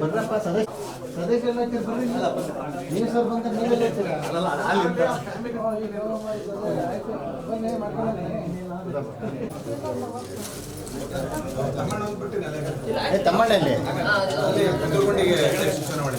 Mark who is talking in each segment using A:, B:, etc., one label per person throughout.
A: ಬರ್ರಪ್ಪ ಸದಸ್ಯ ಸದಸ್ಯ ಎಲ್ಲ ಐತೆ ಬರ್ರಿ. ನೀವು ಸರ್ ಬಂತ ನೀವೆಲ್ಲ
B: ಬೆಂಗಳೂರಿಗೆ ಶಿಕ್ಷಣ ಮಾಡಿ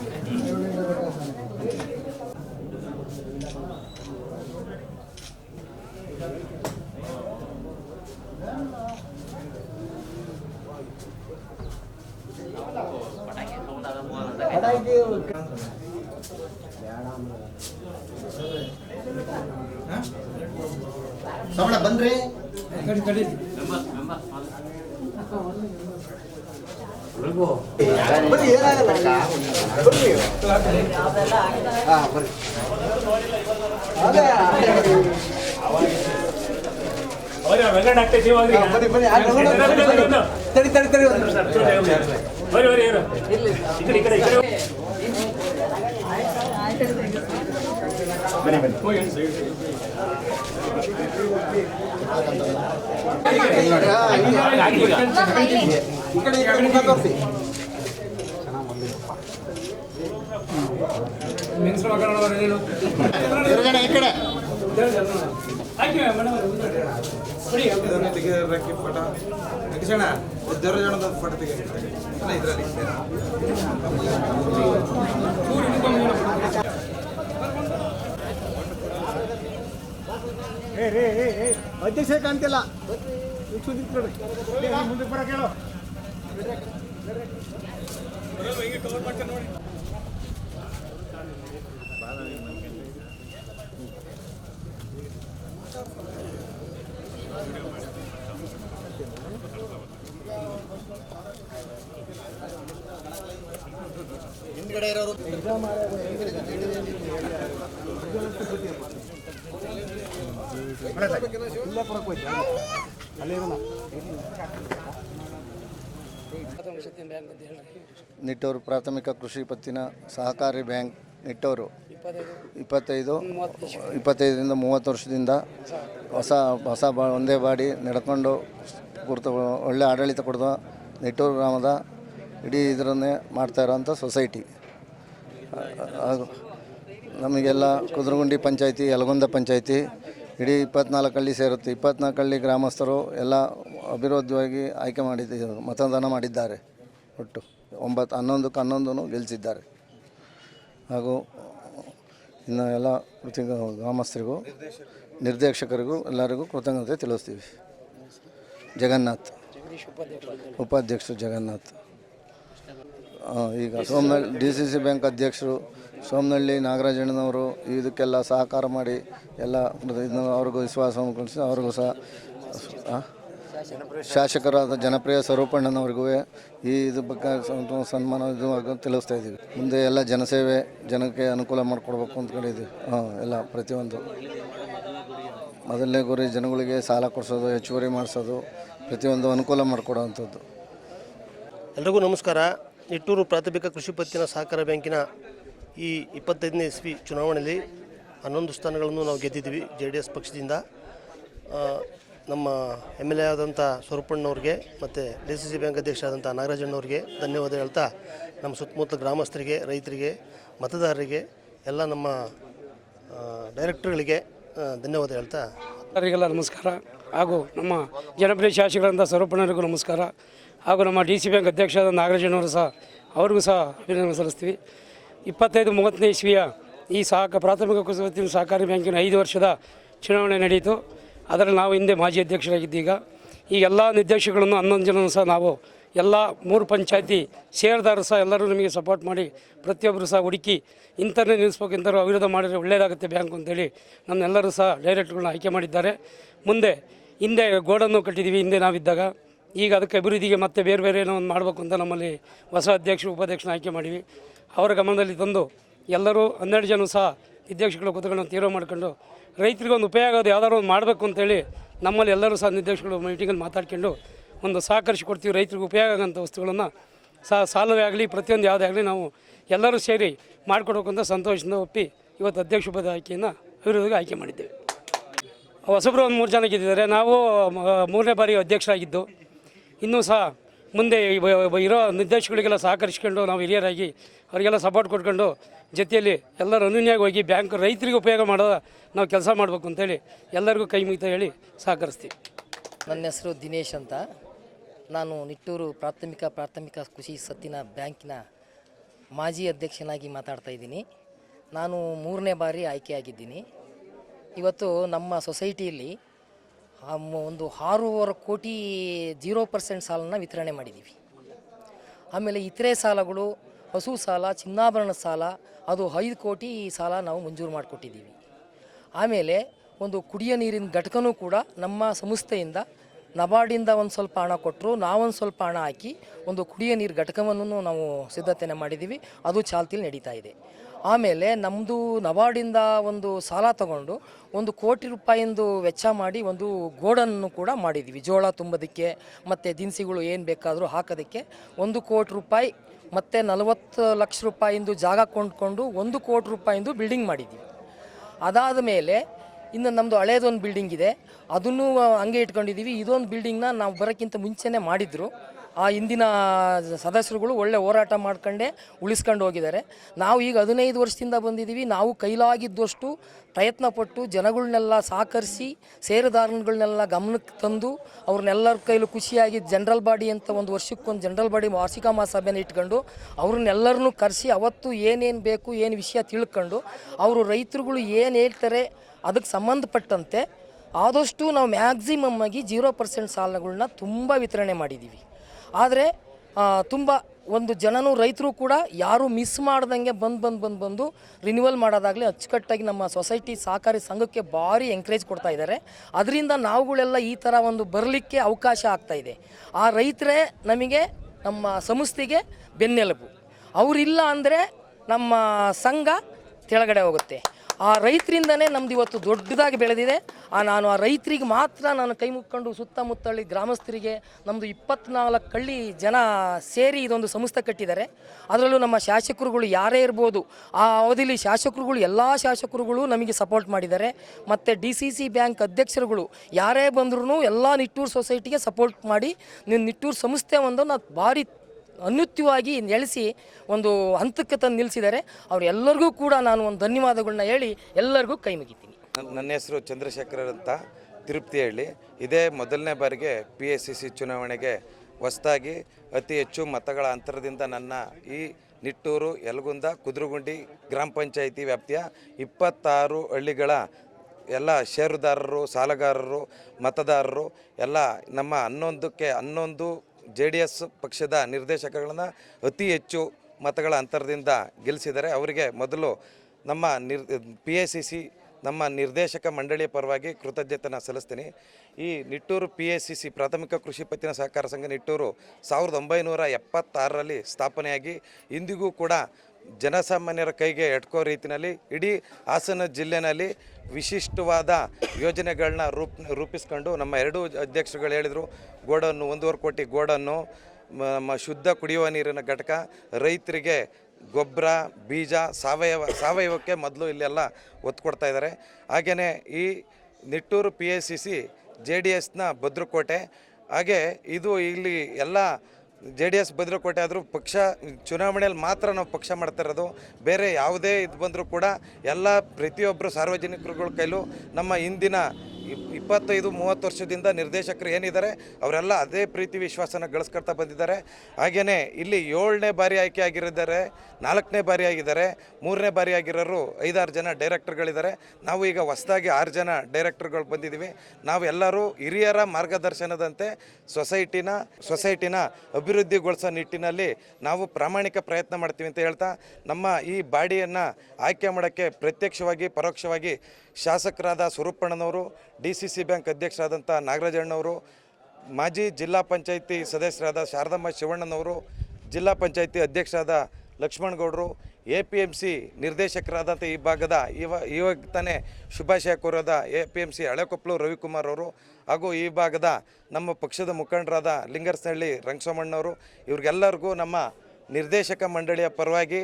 A: ಶ್ರವಣ ಬನ್ರಿ ಬನ್ನಿ ಏನಾಗಲ್ಲ ಬರ್ರಿ ಹಾ ಬರ್ರಿ ಅದೇ. ತಡಿ ತಡಿ ತಡಿ.
C: ಬರಿ ಬರಿ. ಈ ಕಡೆ ಈ ಕಡೆ ಕಡೆ
A: ಬನ್ನಿ ಬನ್ನಿ. ಈ ಕಡೆ.
B: ತೆಗೆದಕ್ಕೆ ಪಟ ಇದ್ದರ ಜನದ ಫೋಟೋ ತೆಗೆ ಇದರಲ್ಲಿ.
A: ಅಧ್ಯಕ್ಷ ಕಾಣ್ತಿಲ್ಲ ಹಿಂದ್ಗಡೆ ನಿಟ್ಟೂರು ಪ್ರಾಥಮಿಕ ಕೃಷಿ ಪತ್ತಿನ ಸಹಕಾರಿ ಬ್ಯಾಂಕ್ ನಿಟ್ಟೂರು. ಇಪ್ಪತ್ತೈದು, ಇಪ್ಪತ್ತೈದರಿಂದ ಮೂವತ್ತು ವರ್ಷದಿಂದ ಹೊಸ ಹೊಸ ಬಾ, ಒಂದೇ ಬಾಡಿ ನಡ್ಕೊಂಡು ಕೊಡ್ತ, ಒಳ್ಳೆ ಆಡಳಿತ ಕೊಡ್ದ ನಿಟ್ಟೂರು ಗ್ರಾಮದ ಇಡೀ ಇದರನ್ನೇ ಮಾಡ್ತಾ ಇರೋಂಥ ಸೊಸೈಟಿ. ನಮಗೆಲ್ಲ ಕುದ್ರಗುಂಡಿ ಪಂಚಾಯಿತಿ, ಯಲಗುಂದ ಪಂಚಾಯತಿ ಇಡೀ ಇಪ್ಪತ್ನಾಲ್ಕು ಹಳ್ಳಿ ಸೇರುತ್ತೆ. ಇಪ್ಪತ್ನಾಲ್ಕು ಹಳ್ಳಿ ಗ್ರಾಮಸ್ಥರು ಎಲ್ಲ ಅಭಿವೃದ್ಧಿಯಾಗಿ ಆಯ್ಕೆ ಮಾಡಿದ್ದು ಮತದಾನ ಮಾಡಿದ್ದಾರೆ. ಒಟ್ಟು ಒಂಬತ್ತು ಹನ್ನೊಂದಕ್ಕೆ ಹನ್ನೊಂದನ್ನು ಗೆಲ್ಲಿಸಿದ್ದಾರೆ ಹಾಗೂ ಇನ್ನು ಎಲ್ಲ ಕೃತಿ ಗ್ರಾಮಸ್ಥರಿಗೂ, ನಿರ್ದೇಶಕರಿಗೂ ಎಲ್ಲರಿಗೂ ಕೃತಜ್ಞತೆ ತಿಳಿಸ್ತೀವಿ. ಜಗನ್ನಾಥ್ ಉಪಾಧ್ಯಕ್ಷರು ಜಗನ್ನಾಥ್. ಈಗ Somanath D C C bank ಅಧ್ಯಕ್ಷರು ಸೋಮನಹಳ್ಳಿ ನಾಗರಾಜಣ್ಣನವರು ಇದಕ್ಕೆಲ್ಲ ಸಹಕಾರ ಮಾಡಿ ಎಲ್ಲ ಅವ್ರಿಗೂ ವಿಶ್ವಾಸವನ್ನು ಕಳಿಸಿ ಅವ್ರಿಗೂ ಸಹ ಶಾಸಕರಾದ ಜನಪ್ರಿಯ ಸ್ವರೂಪಣ್ಣನವ್ರಿಗೂ ಈ ಇದು ಬಗ್ಗೆ ಸನ್ಮಾನ ಇದು ತಿಳಿಸ್ತಾ ಇದ್ದೀವಿ. ಮುಂದೆ ಎಲ್ಲ ಜನಸೇವೆ ಜನಕ್ಕೆ ಅನುಕೂಲ ಮಾಡಿಕೊಡ್ಬೇಕು ಅಂತ ಹೇಳಿದ್ವಿ ಹಾಂ, ಎಲ್ಲ ಪ್ರತಿಯೊಂದು. ಮೊದಲನೇ ಗುರಿ ಜನಗಳಿಗೆ ಸಾಲ ಕೊಡಿಸೋದು, ಹೆಚ್ಚುವರಿ ಮಾಡಿಸೋದು, ಪ್ರತಿಯೊಂದು ಅನುಕೂಲ ಮಾಡಿಕೊಡೋವಂಥದ್ದು.
D: ಎಲ್ರಿಗೂ ನಮಸ್ಕಾರ. ನಿಟ್ಟೂರು ಪ್ರಾಥಮಿಕ ಕೃಷಿ ಪತ್ತಿನ ಸಹಕಾರ ಬ್ಯಾಂಕಿನ ಈ ಇಪ್ಪತ್ತೈದನೇ ಇಸ್ವಿ ಚುನಾವಣೆಯಲ್ಲಿ ಹನ್ನೊಂದು ಸ್ಥಾನಗಳನ್ನು ನಾವು ಗೆದ್ದಿದ್ದೀವಿ ಜೆ ಡಿ ಎಸ್ ಪಕ್ಷದಿಂದ. ನಮ್ಮ ಎಂ ಎಲ್ ಎ ಆದಂಥ ಸ್ವರೂಪಣ್ಣವ್ರಿಗೆ ಮತ್ತು ಡಿ ಸಿ ಸಿ ಬ್ಯಾಂಕ್ ಅಧ್ಯಕ್ಷ ಆದಂಥ ನಾಗರಾಜಣ್ಣವ್ರಿಗೆ ಧನ್ಯವಾದ ಹೇಳ್ತಾ ನಮ್ಮ ಸುತ್ತಮುತ್ತ ಗ್ರಾಮಸ್ಥರಿಗೆ, ರೈತರಿಗೆ, ಮತದಾರರಿಗೆ, ಎಲ್ಲ ನಮ್ಮ ಡೈರೆಕ್ಟ್ರ್ಗಳಿಗೆ ಧನ್ಯವಾದ ಹೇಳ್ತಾ.
E: ಎಲ್ಲರಿಗೆಲ್ಲ ನಮಸ್ಕಾರ. ಹಾಗೂ ನಮ್ಮ ಜನಪ್ರಿಯ ಶಾಸಕರಾದಂಥ ಸ್ವರೂಪಣ್ಣರಿಗೂ ನಮಸ್ಕಾರ. ಹಾಗೂ ನಮ್ಮ ಡಿ ಸಿ ಬ್ಯಾಂಕ್ ಅಧ್ಯಕ್ಷರಾದ ನಾಗರಾಜಣ್ಣವರು ಸಹ, ಅವ್ರಿಗೂ ಸಹ ಅಭಿನಂದನೆ ಸಲ್ಲಿಸ್ತೀವಿ. ಇಪ್ಪತ್ತೈದು ಮೂವತ್ತನೇ ಇಸ್ವಿಯ ಈ ಸಹಕ, ಪ್ರಾಥಮಿಕ ಕೃಷಿ ಸಹಕಾರಿ ಬ್ಯಾಂಕಿನ ಐದು ವರ್ಷದ ಚುನಾವಣೆ ನಡೆಯಿತು. ಅದರಲ್ಲಿ ನಾವು ಹಿಂದೆ ಮಾಜಿ ಅಧ್ಯಕ್ಷರಾಗಿದ್ದೀಗ. ಈ ಎಲ್ಲ ನಿರ್ದೇಶಕಗಳನ್ನು ಹನ್ನೊಂದು ಜನ ಸಹ ನಾವು ಎಲ್ಲ ಮೂರು ಪಂಚಾಯತಿ ಷೇರ್ದಾರರು ಸಹ ಎಲ್ಲರೂ ನಿಮಗೆ ಸಪೋರ್ಟ್ ಮಾಡಿ ಪ್ರತಿಯೊಬ್ಬರು ಸಹ ಹುಡುಕಿ ಇಂಥನ್ನೇ ನಿಲ್ಲಿಸ್ಬೇಕು ಇಂಥವ್ರು ಅವಿರೋಧ ಮಾಡಿದರೆ ಒಳ್ಳೆಯದಾಗುತ್ತೆ ಬ್ಯಾಂಕ್ ಅಂತೇಳಿ ನಮ್ಮೆಲ್ಲರೂ ಸಹ ಡೈರೆಕ್ಟ್ಗಳನ್ನ ಆಯ್ಕೆ ಮಾಡಿದ್ದಾರೆ. ಮುಂದೆ ಹಿಂದೆ ಗೋಡನ್ನು ಕಟ್ಟಿದ್ದೀವಿ, ಹಿಂದೆ ನಾವಿದ್ದಾಗ. ಈಗ ಅದಕ್ಕೆ ಅಭಿವೃದ್ಧಿಗೆ ಮತ್ತೆ ಬೇರೆ ಬೇರೆ ಏನೋ ಒಂದು ಮಾಡಬೇಕು ಅಂತ ನಮ್ಮಲ್ಲಿ ಹೊಸ ಅಧ್ಯಕ್ಷರು ಉಪಾಧ್ಯಕ್ಷನ ಆಯ್ಕೆ ಮಾಡಿವಿ ಅವರ ಗಮನದಲ್ಲಿ ತಂದು ಎಲ್ಲರೂ ಹನ್ನೆರಡು ಜನ ಸಹ ನಿರ್ದೇಶಕರು ಕೂತ್ಕೊಂಡು ತೀರ್ವ ಮಾಡ್ಕೊಂಡು ರೈತರಿಗೆ ಒಂದು ಉಪಯೋಗ ಅದು ಯಾವ್ದಾದ್ರು ಒಂದು ಮಾಡಬೇಕು ಅಂತೇಳಿ ನಮ್ಮಲ್ಲಿ ಎಲ್ಲರೂ ಸಹ ನಿರ್ದೇಶಕರು ಮೀಟಿಂಗಲ್ಲಿ ಮಾತಾಡ್ಕೊಂಡು ಒಂದು ಸಹಕರಿಸಿ ಕೊಡ್ತೀವಿ ರೈತರಿಗೆ ಉಪಯೋಗ ಆಗೋಂಥ ವಸ್ತುಗಳನ್ನು. ಸಹ ಸಾಲವೇ ಆಗಲಿ, ಪ್ರತಿಯೊಂದು ಯಾವುದೇ ಆಗಲಿ ನಾವು ಎಲ್ಲರೂ ಸೇರಿ ಮಾಡಿಕೊಡ್ಬೇಕು ಅಂತ ಸಂತೋಷದಿಂದ ಒಪ್ಪಿ ಇವತ್ತು ಅಧ್ಯಕ್ಷ ಪದ ಆಯ್ಕೆಯನ್ನು ಅಭಿವೃದ್ಧಿಗೆ ಆಯ್ಕೆ ಮಾಡಿದ್ದೇವೆ. ಹೊಸಬ್ರು ಒಂದು ಮೂರು ಜನ ಗೆದ್ದಿದ್ದಾರೆ. ನಾವು ಮೂರನೇ ಬಾರಿ ಅಧ್ಯಕ್ಷರಾಗಿದ್ದು. ಇನ್ನೂ ಸಹ ಮುಂದೆ ಇರೋ ನಿರ್ದೇಶಕರಿಗೆಲ್ಲ ಸಹಕರಿಸ್ಕೊಂಡು ನಾವು ಹಿರಿಯರಾಗಿ ಅವರಿಗೆಲ್ಲ ಸಪೋರ್ಟ್ ಕೊಟ್ಕೊಂಡು ಜೊತೆಯಲ್ಲಿ ಎಲ್ಲರೂ ಅನುನ್ಯಾಗಿ ಹೋಗಿ ಬ್ಯಾಂಕ್ ರೈತರಿಗೆ ಉಪಯೋಗ ಮಾಡೋ ನಾವು ಕೆಲಸ ಮಾಡಬೇಕು ಅಂತೇಳಿ ಎಲ್ಲರಿಗೂ ಕೈ ಮುಗಿತ ಹೇಳಿ ಸಹಕರಿಸ್ತೀವಿ.
F: ನನ್ನ ಹೆಸರು ದಿನೇಶ್ ಅಂತ. ನಾನು ನಿಟ್ಟೂರು ಪ್ರಾಥಮಿಕ ಪ್ರಾಥಮಿಕ ಕೃಷಿ ಸತ್ತಿನ ಬ್ಯಾಂಕಿನ ಮಾಜಿ ಅಧ್ಯಕ್ಷನಾಗಿ ಮಾತಾಡ್ತಾ ಇದ್ದೀನಿ. ನಾನು ಮೂರನೇ ಬಾರಿ ಆಯ್ಕೆಯಾಗಿದ್ದೀನಿ. ಇವತ್ತು ನಮ್ಮ ಸೊಸೈಟಿಯಲ್ಲಿ ಆ ಒಂದು ಆರೂವರೆ ಕೋಟಿ ಜೀರೋ ಪರ್ಸೆಂಟ್ ಸಾಲನ್ನು ವಿತರಣೆ ಮಾಡಿದ್ದೀವಿ ಆಮೇಲೆ ಇತರೆ ಸಾಲಗಳು, ಹಸು ಸಾಲ, ಚಿನ್ನಾಭರಣ ಸಾಲ, ಅದು ಐದು ಕೋಟಿ ಸಾಲ ನಾವು ಮಂಜೂರು ಮಾಡಿಕೊಟ್ಟಿದ್ದೀವಿ ಆಮೇಲೆ ಒಂದು ಕುಡಿಯೋ ನೀರಿನ ಘಟಕನೂ ಕೂಡ ನಮ್ಮ ಸಂಸ್ಥೆಯಿಂದ ನಬಾರ್ಡಿಂದ ಒಂದು ಸ್ವಲ್ಪ ಹಣ ಕೊಟ್ಟರು ನಾವೊಂದು ಸ್ವಲ್ಪ ಹಣ ಹಾಕಿ ಒಂದು ಕುಡಿಯೋ ನೀರು ಘಟಕವನ್ನು ನಾವು ಸಿದ್ಧತೆಯನ್ನು ಮಾಡಿದ್ದೀವಿ ಅದು ಚಾಲ್ತಿಲಿ ನಡೀತಾ ಇದೆ. ಆಮೇಲೆ ನಮ್ಮದು ನಬಾರ್ಡಿಂದ ಒಂದು ಸಾಲ ತಗೊಂಡು ಒಂದು ಕೋಟಿ ರೂಪಾಯಿಂದು ವೆಚ್ಚ ಮಾಡಿ ಒಂದು ಗೋಡನ್ನು ಕೂಡ ಮಾಡಿದ್ದೀವಿ ಜೋಳ ತುಂಬೋದಕ್ಕೆ, ಮತ್ತು ದಿನಸಿಗಳು ಏನು ಬೇಕಾದರೂ ಹಾಕೋದಕ್ಕೆ ಒಂದು ಕೋಟಿ ರೂಪಾಯಿ, ಮತ್ತು ನಲವತ್ತು ಲಕ್ಷ ರೂಪಾಯಿಂದು ಜಾಗ ಕೊಂಡ್ಕೊಂಡು ಒಂದು ಕೋಟಿ ರೂಪಾಯಿಂದು ಬಿಲ್ಡಿಂಗ್ ಮಾಡಿದ್ವಿ. ಅದಾದ ಮೇಲೆ ಇನ್ನು ನಮ್ಮದು ಹಳೇದೊಂದು ಬಿಲ್ಡಿಂಗ್ ಇದೆ. ಅದನ್ನು ಹಂಗೆ ಇಟ್ಕೊಂಡಿದ್ದೀವಿ. ಇದೊಂದು ಬಿಲ್ಡಿಂಗ್ನ ನಾವು ಬರೋಕ್ಕಿಂತ ಮುಂಚೆನೇ ಮಾಡಿದ್ರು. ಆ ಹಿಂದಿನ ಸದಸ್ಯರುಗಳು ಒಳ್ಳೆ ಹೋರಾಟ ಮಾಡ್ಕೊಂಡೇ ಉಳಿಸ್ಕೊಂಡು ಹೋಗಿದ್ದಾರೆ. ನಾವು ಈಗ ಹದಿನೈದು ವರ್ಷದಿಂದ ಬಂದಿದ್ದೀವಿ. ನಾವು ಕೈಲಾಗಿದ್ದಷ್ಟು ಪ್ರಯತ್ನ ಪಟ್ಟು ಜನಗಳನ್ನೆಲ್ಲ ಸಹಕರಿಸಿ ಷೇರುದಾರಗಳನ್ನೆಲ್ಲ ಗಮನಕ್ಕೆ ತಂದು, ಅವ್ರನ್ನೆಲ್ಲರ ಕೈಲೂ ಖುಷಿಯಾಗಿ ಜನರಲ್ ಬಾಡಿ ಅಂತ ಒಂದು ವರ್ಷಕ್ಕೊಂದು ಜನರಲ್ ಬಾಡಿ ವಾರ್ಷಿಕ ಮಹಾಸಭೆನ ಇಟ್ಕೊಂಡು, ಅವ್ರನ್ನೆಲ್ಲರನ್ನೂ ಕರೆಸಿ ಅವತ್ತು ಏನೇನು ಬೇಕು, ಏನು ವಿಷಯ ತಿಳ್ಕೊಂಡು, ಅವರು ರೈತರುಗಳು ಏನು ಹೇಳ್ತಾರೆ, ಅದಕ್ಕೆ ಸಂಬಂಧಪಟ್ಟಂತೆ ಆದಷ್ಟು ನಾವು ಮ್ಯಾಕ್ಸಿಮಮ್ ಆಗಿ ಜೀರೋ ಪರ್ಸೆಂಟ್ ಸಾಲಗಳನ್ನ ತುಂಬ ವಿತರಣೆ ಮಾಡಿದ್ದೀವಿ. ಆದರೆ ತುಂಬ ಒಂದು ಜನನು ರೈತರು ಕೂಡ ಯಾರು ಮಿಸ್ ಮಾಡ್ದಂಗೆ ಬಂದು ಬಂದು ಬಂದು ಬಂದು ರಿನ್ಯೂವಲ್ ಮಾಡೋದಾಗಲಿ ಅಚ್ಚುಕಟ್ಟಾಗಿ ನಮ್ಮ ಸೊಸೈಟಿ ಸಹಕಾರಿ ಸಂಘಕ್ಕೆ ಭಾರಿ ಎಂಕರೇಜ್ ಕೊಡ್ತಾ ಇದ್ದಾರೆ. ಅದರಿಂದ ನಾವುಗಳೆಲ್ಲ ಈ ಥರ ಒಂದು ಬರಲಿಕ್ಕೆ ಅವಕಾಶ ಆಗ್ತಾ ಇದೆ. ಆ ರೈತರೇ ನಮಗೆ, ನಮ್ಮ ಸಂಸ್ಥೆಗೆ ಬೆನ್ನೆಲುಬು. ಅವರಿಲ್ಲ ಅಂದರೆ ನಮ್ಮ ಸಂಘ ಕೆಳಗಡೆ ಹೋಗುತ್ತೆ. ಆ ರೈತರಿಂದನೇ ನಮ್ದು ಇವತ್ತು ದೊಡ್ಡದಾಗಿ ಬೆಳೆದಿದೆ. ಆ ನಾನು ಆ ರೈತರಿಗೆ ಮಾತ್ರ ನಾನು ಕೈ ಮುಕ್ಕೊಂಡು ಸುತ್ತಮುತ್ತಳಿ ಗ್ರಾಮಸ್ಥರಿಗೆ ನಮ್ಮದು ಇಪ್ಪತ್ನಾಲ್ಕು ಹಳ್ಳಿ ಜನ ಸೇರಿ ಇದೊಂದು ಸಂಸ್ಥೆ ಕಟ್ಟಿದ್ದಾರೆ. ಅದರಲ್ಲೂ ನಮ್ಮ ಶಾಸಕರುಗಳು ಯಾರೇ ಇರ್ಬೋದು, ಆ ಅವಧಿಲಿ ಶಾಸಕರುಗಳು, ಎಲ್ಲ ಶಾಸಕರುಗಳು ನಮಗೆ ಸಪೋರ್ಟ್ ಮಾಡಿದ್ದಾರೆ. ಮತ್ತು ಡಿ ಸಿ ಸಿ ಬ್ಯಾಂಕ್ ಅಧ್ಯಕ್ಷರುಗಳು ಯಾರೇ ಬಂದ್ರೂ ಎಲ್ಲ ನಿಟ್ಟೂರು ಸೊಸೈಟಿಗೆ ಸಪೋರ್ಟ್ ಮಾಡಿ ನಿಟ್ಟೂರು ಸಂಸ್ಥೆ ಒಂದು ಭಾರಿ ಅನ್ಯುತ್ಯವಾಗಿ ನೆಲೆಸಿ ಒಂದು ಹಂತಕ್ಕೆ ತಂದು ನಿಲ್ಲಿಸಿದ್ದಾರೆ. ಅವರೆಲ್ಲರಿಗೂ ಕೂಡ ನಾನು ಒಂದು ಧನ್ಯವಾದಗಳನ್ನ ಹೇಳಿ ಎಲ್ಲರಿಗೂ ಕೈ ಮುಗಿತೀನಿ.
G: ನನ್ನ ಹೆಸರು ಚಂದ್ರಶೇಖರ್ ಅಂತ ತಿರುಪ್ತಿಹಳ್ಳಿ ಇದೇ ಮೊದಲನೇ ಬಾರಿಗೆ ಪಿ ಎಸ್ ಸಿ ಸಿ ಚುನಾವಣೆಗೆ ಹೊಸದಾಗಿ ಅತಿ ಹೆಚ್ಚು ಮತಗಳ ಅಂತರದಿಂದ ನನ್ನ ಈ ನಿಟ್ಟೂರು, ಯಲಗುಂದ, ಕುದ್ರುಗುಂಡಿ ಗ್ರಾಮ ಪಂಚಾಯಿತಿ ವ್ಯಾಪ್ತಿಯ ಇಪ್ಪತ್ತಾರು ಹಳ್ಳಿಗಳ ಎಲ್ಲ ಷೇರುದಾರರು, ಸಾಲಗಾರರು, ಮತದಾರರು ಎಲ್ಲ ನಮ್ಮ ಹನ್ನೊಂದಕ್ಕೆ ಹನ್ನೊಂದು ಜೆ ಡಿ ಎಸ್ ಪಕ್ಷದ ನಿರ್ದೇಶಕಗಳನ್ನು ಅತಿ ಹೆಚ್ಚು ಮತಗಳ ಅಂತರದಿಂದ ಗೆಲ್ಲಿಸಿದ್ದಾರೆ ಅವರಿಗೆ ಮೊದಲು ನಮ್ಮ ನಿರ್ ಪಿ ಎ ಸಿ ಸಿ ನಮ್ಮ ನಿರ್ದೇಶಕ ಮಂಡಳಿಯ ಪರವಾಗಿ ಕೃತಜ್ಞತೆನ ಸಲ್ಲಿಸ್ತೀನಿ. ಈ Nittur P S C C ಪ್ರಾಥಮಿಕ ಕೃಷಿ ಪತ್ತಿನ ಸಹಕಾರ ಸಂಘ ನಿಟ್ಟೂರು ಸಾವಿರದ ಒಂಬೈನೂರ ಎಪ್ಪತ್ತಾರರಲ್ಲಿ ಸ್ಥಾಪನೆಯಾಗಿ ಇಂದಿಗೂ ಕೂಡ ಜನಸಾಮಾನ್ಯರ ಕೈಗೆ ಎಟ್ಕೋ ರೀತಿಯಲ್ಲಿ ಇಡೀ ಹಾಸನ ಜಿಲ್ಲೆನಲ್ಲಿ ವಿಶಿಷ್ಟವಾದ ಯೋಜನೆಗಳನ್ನ ರೂಪ್ ರೂಪಿಸ್ಕೊಂಡು ನಮ್ಮ ಎರಡೂ ಅಧ್ಯಕ್ಷರುಗಳು ಹೇಳಿದರು, ಗೋಡನ್ನು ಒಂದೂವರೆ ಕೋಟಿ ಗೋಡನ್ನು ಮ- ಮ, ಶುದ್ಧ ಕುಡಿಯುವ ನೀರಿನ ಘಟಕ, ರೈತರಿಗೆ ಗೊಬ್ಬರ, ಬೀಜ, ಸಾವಯವ, ಸಾವಯವಕ್ಕೆ ಮೊದಲು ಇಲ್ಲೆಲ್ಲ ಒತ್ತು ಕೊಡ್ತಾ ಇದ್ದಾರೆ. ಹಾಗೆಯೇ ಈ Nittur P S C C J D ಎಸ್ನ ಭದ್ರಕೋಟೆ, ಹಾಗೆ ಇದು ಇಲ್ಲಿ ಎಲ್ಲ ಜೆ ಡಿ ಎಸ್ ಭದ್ರಕೋಟೆ ಆದರೂ ಪಕ್ಷ, ಚುನಾವಣೆಯಲ್ಲಿ ಮಾತ್ರ ನಾವು ಪಕ್ಷ ಮಾಡ್ತಾ ಇರೋದು. ಬೇರೆ ಯಾವುದೇ ಇದು ಬಂದರೂ ಕೂಡ ಎಲ್ಲ ಪ್ರತಿಯೊಬ್ಬರು ಸಾರ್ವಜನಿಕರುಗಳ ಕೈಲೂ ನಮ್ಮ ಇಂದಿನ ಇಪ್ಪತ್ತೈದು, ಮೂವತ್ತು ವರ್ಷದಿಂದ ನಿರ್ದೇಶಕರು ಏನಿದ್ದಾರೆ, ಅವರೆಲ್ಲ ಅದೇ ಪ್ರೀತಿ ವಿಶ್ವಾಸನ ಗಳಿಸ್ಕೊಳ್ತಾ ಬಂದಿದ್ದಾರೆ. ಹಾಗೆಯೇ ಇಲ್ಲಿ ಏಳನೇ ಬಾರಿ ಆಯ್ಕೆ ಆಗಿರಿದ್ದಾರೆ ನಾಲ್ಕನೇ ಬಾರಿ ಆಗಿದ್ದಾರೆ, ಮೂರನೇ ಬಾರಿ ಆಗಿರೋರು ಐದಾರು ಜನ ಡೈರೆಕ್ಟರ್ಗಳಿದ್ದಾರೆ. ನಾವು ಈಗ ಹೊಸದಾಗಿ ಆರು ಜನ ಡೈರೆಕ್ಟರ್ಗಳು ಬಂದಿದ್ದೀವಿ. ನಾವೆಲ್ಲರೂ ಹಿರಿಯರ ಮಾರ್ಗದರ್ಶನದಂತೆ ಸೊಸೈಟಿನ ಸೊಸೈಟಿನ ಅಭಿವೃದ್ಧಿಗೊಳಿಸೋ ನಿಟ್ಟಿನಲ್ಲಿ ನಾವು ಪ್ರಾಮಾಣಿಕ ಪ್ರಯತ್ನ ಮಾಡ್ತೀವಿ ಅಂತ ಹೇಳ್ತಾ, ನಮ್ಮ ಈ ಬಾಡಿಯನ್ನು ಆಯ್ಕೆ ಮಾಡೋಕ್ಕೆ ಪ್ರತ್ಯಕ್ಷವಾಗಿ, ಪರೋಕ್ಷವಾಗಿ ಶಾಸಕರಾದ ಸ್ವರೂಪಣ್ಣನವರು ಡಿ ಸಿ ಸಿ ಬ್ಯಾಂಕ್ ಅಧ್ಯಕ್ಷರಾದಂಥ ನಾಗರಾಜಣ್ಣವರು ಮಾಜಿ ಜಿಲ್ಲಾ ಪಂಚಾಯಿತಿ ಸದಸ್ಯರಾದ ಶಾರದಮ್ಮ ಶಿವಣ್ಣನವರು, ಜಿಲ್ಲಾ ಪಂಚಾಯಿತಿ ಅಧ್ಯಕ್ಷರಾದ ಲಕ್ಷ್ಮಣಗೌಡರು ಎ ಪಿ ಎಂ ಸಿ ನಿರ್ದೇಶಕರಾದಂಥ ಈ ಭಾಗದ ಇವ ಇವಾಗ ತಾನೇ ಶುಭಾಶಯ ಕೋರದ A P M C Halekoppalu Ravikumar ಅವರು ಹಾಗೂ ಈ ಭಾಗದ ನಮ್ಮ ಪಕ್ಷದ ಮುಖಂಡರಾದ ಲಿಂಗರ್ಸ್ನಹಳ್ಳಿ ರಂಗಸೋಮಣ್ಣವರು ಇವ್ರಿಗೆಲ್ಲರಿಗೂ ನಮ್ಮ ನಿರ್ದೇಶಕ ಮಂಡಳಿಯ ಪರವಾಗಿ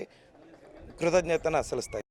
G: ಕೃತಜ್ಞತೆನ ಸಲ್ಲಿಸ್ತಾ.